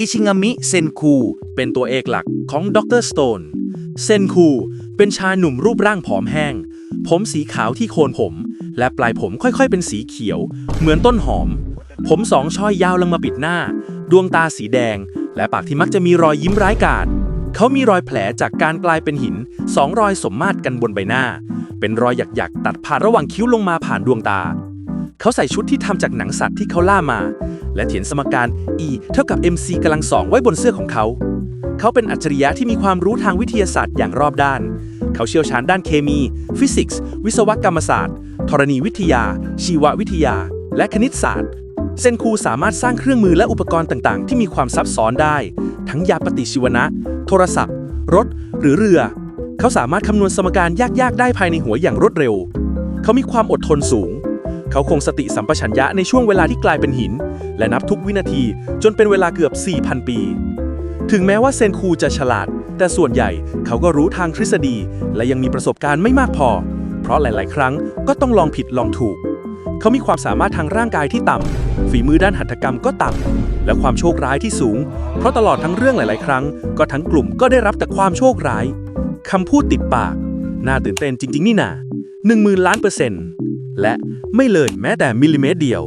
อิชิงามิเซนคู เป็นตัวเอกหลักของด็อกเตอร์สโตน เซนคู เป็นชายหนุ่มรูปร่างผอมแห้ง ผมสีขาวที่โคนผม และปลายผมค่อยๆเป็นสีเขียว เหมือนต้นหอม ผมสองช่อยยาวลงมาปิดหน้า ดวงตาสีแดง และปากที่มักจะมีรอยยิ้มร้ายกาจเขามีรอยแผลจากการกลายเป็นหินสองรอยสมมาตรกันบนใบหน้า เป็นรอยหยักๆตัดผ่านระหว่างคิ้วลงมาผ่านดวงตา เขาใส่ชุดที่ทำจากหนังสัตว์ที่เขาล่ามา และเขียนสมการ E เท่ากับ mc กำลังสองไว้บนเสื้อของเขา เขาเป็นอัจฉริยะที่มีความรู้ทางวิทยาศาสตร์อย่างรอบด้าน เขาเชี่ยวชาญด้านเคมี ฟิสิกส์ วิศวกรรมศาสตร์ ธรณีวิทยา ชีววิทยา และคณิตศาสตร์ เซนคูสามารถสร้างเครื่องมือและอุปกรณ์ต่างๆ ที่มีความซับซ้อนได้ ทั้งยาปฏิชีวนะ โทรศัพท์ รถ หรือเรือ เขาสามารถคำนวณสมการยากๆ ได้ภายในหัวอย่างรวดเร็ว เขามีความอดทนสูง เขาคงสติสัมปชัญญะในช่วงเวลาที่กลายเป็นหิน และนับทุกวินาทีจนเป็นเวลาเกือบ 4,000 ปี ถึงแม้ว่าเซนคูจะฉลาด แต่ส่วนใหญ่เขาก็รู้ทางทฤษฎี และยังมีประสบการณ์ไม่มากพอ เพราะหลาย ๆ ครั้งก็ต้องลองผิดลองถูก เขามีความสามารถทางร่างกายที่ต่ำฝีมือด้านหัตถกรรมก็ต่ำและความโชคร้ายที่สูง เพราะตลอดทั้งเรื่องหลาย ๆ ครั้ง ก็ทั้งกลุ่มก็ได้รับแต่ความโชคร้ายคำพูดติดปาก น่าตื่นเต้นจริง ๆ นี่นาหนึ่งหมื่นล้านเปอร์เซ็นต์ และไม่เลยแม้แต่มิลลิเมตรเดียว